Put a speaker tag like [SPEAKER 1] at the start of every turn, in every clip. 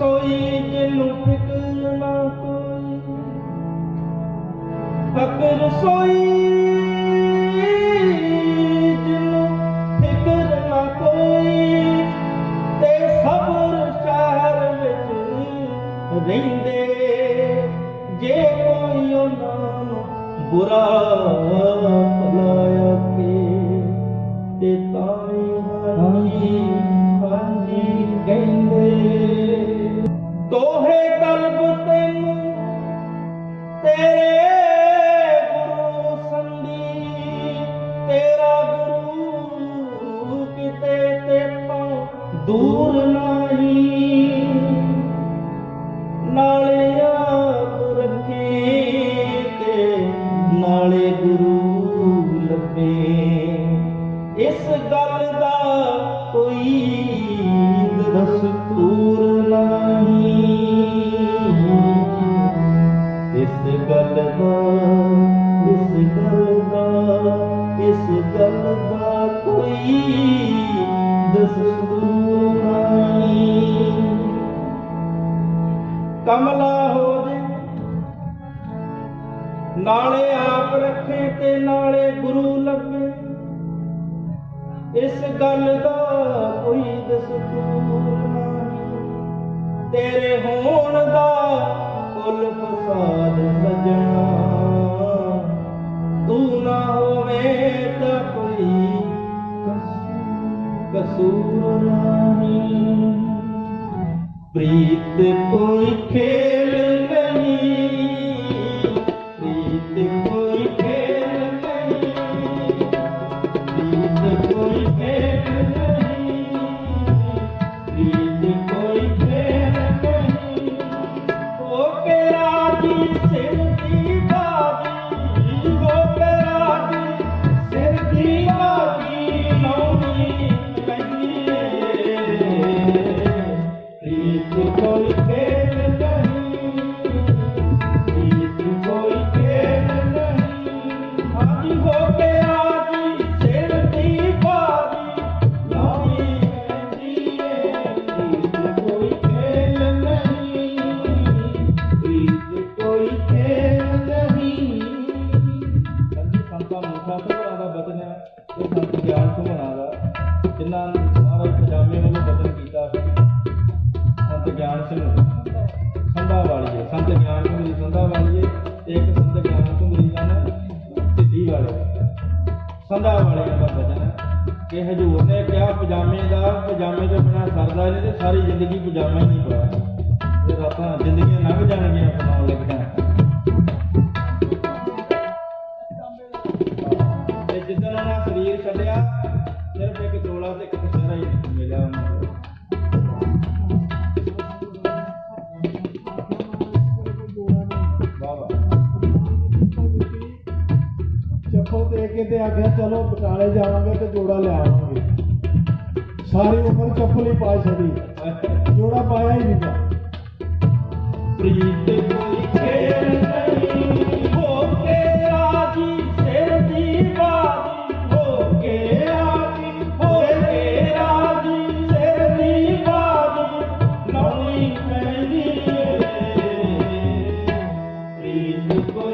[SPEAKER 1] ਸੋਈ ਜਿਹਨੂੰ ਫਿਕਰ ਨਾ ਕੋਈ। ਫਕਰ ਸੋਈ ਜਿਹਨੂੰ ਫਿਕਰ ਨਾ ਕੋਈ। ਤੇ ਸਬਰ ਸ਼ਹਿਰ ਵਿੱਚ ਰਹਿੰਦੇ। ਜੇ ਕੋਈ ਉਹਨਾਂ ਨੂੰ ਬੁਰਾ ਦੂਰ ਨਹੀਂ। ਨਾਲੇ ਆਪ ਰੱਖੀ ਤੇ ਨਾਲੇ ਗੁਰੂ ਲੱਭੇ। ਇਸ ਗੱਲ ਦਾ ਕੋਈ ਦਸਤੂਰ ਨਹੀਂ। ਇਸ ਗੱਲ ਦਾ, ਇਸ ਗੱਲ ਦਾ, ਇਸ ਗੱਲ ਦਾ ਕੋਈ ਨਾਲੇ ਆਪ ਰੱਖੇ ਤੇ ਨਾਲੇ ਗੁਰੂ ਲੱਭੇ। ਇਸ ਗੱਲ ਦਾ ਕੋਈ ਦਸਤੂਰ ਨਹੀਂ ਤੇਰੇ ਹੋਣ ਦਾ ਕੁਲ ਫਸਾਦ ਸਜਣਾ। ਤੂੰ ਨਾ ਹੋਵੇ ਤਾਂ ਕੋਈ ਕਸੂਰ ਨਹੀਂ। ਪ੍ਰੀਤ ਕੋਈ ਖੇਲ ਜਿਨ੍ਹਾਂ ਨੂੰ ਪਜਾਮੇ ਵੱਲੋਂ ਬਚਨ ਕੀਤਾ ਸੰਤ ਗਿਆਨ ਸਿੰਘ ਸੰਧਾ ਵਾਲੀਏ ਸੰਤ ਗਿਆਨ ਸਿੰਘ ਸੰਧਾ ਵਾਲੀਏ ਤੇ ਇੱਕ ਸੰਤ ਗਿਆਨ ਸਿੰਘ ਹਨ ਢਿੱਲੀ ਵਾਲੇ। ਸੰਧਾ ਵਾਲੇ ਦਾ ਬਚਨ ਹੈ ਕਿ ਹਜੂਰ ਨੇ ਕਿਹਾ ਪਜਾਮੇ ਦਾ ਪਜਾਮੇ ਤੋਂ ਬਿਨਾ ਸਰਦਾ ਨਹੀਂ ਤੇ ਸਾਰੀ ਜ਼ਿੰਦਗੀ ਪਜਾਮਾ ਹੀ ਨਹੀਂ ਪਾਇਆ ਤੇ ਰਾਤਾਂ ਜ਼ਿੰਦਗੀਆਂ ਲੰਘ ਜਾਣਗੀਆਂ ਬਣਾਉਣ ਲੱਗਿਆ ਤੇ ਜਿੱਦਣ ਉਹਨਾਂ ਸਰੀਰ ਛੱਡਿਆ ਇੱਕ ਮਿਲਿਆ ਉਹਨਾਂ ਨੂੰ ਵਾਹ
[SPEAKER 2] ਚੱਪਲ ਦੇ ਕੇ ਤੇ ਆਖਿਆ ਚਲੋ ਬਟਾਲੇ ਜਾਵਾਂਗੇ ਤੇ ਜੋੜਾ ਲੈ ਆਵਾਂਗੇ। ਸਾਰੀ ਉਮਰ ਚੱਪਲ ਹੀ ਪਾ ਛੱਡੀ। ਜੋੜਾ ਪਾਇਆ ਹੀ ਨਹੀਂ you
[SPEAKER 1] go.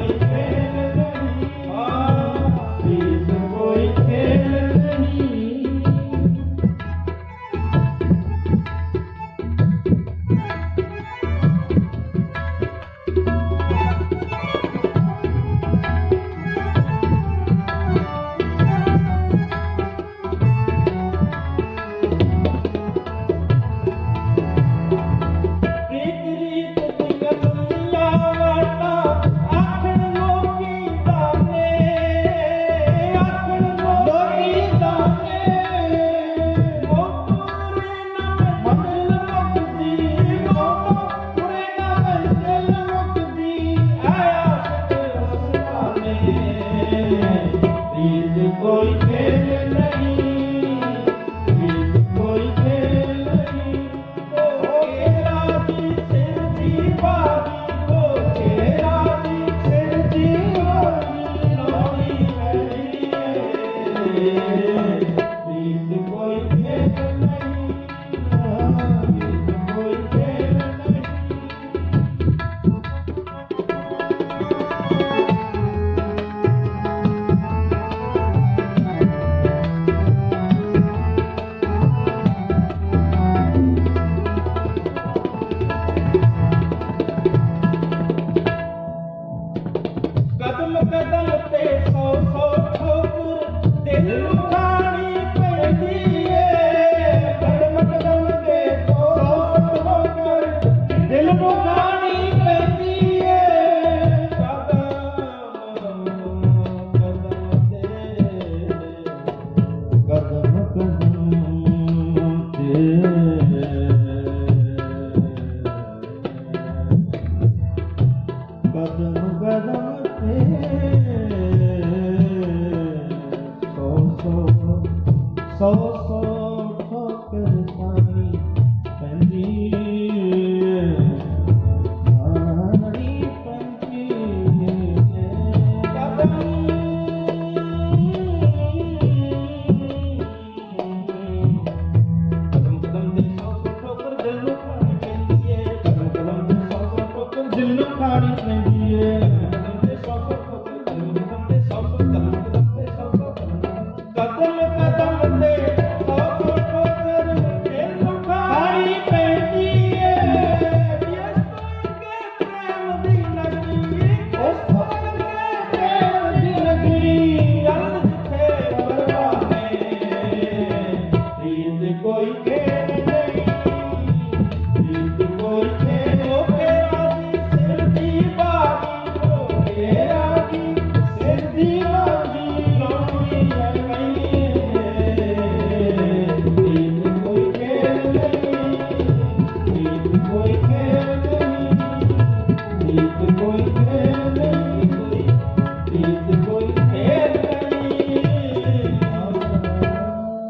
[SPEAKER 1] Thank you.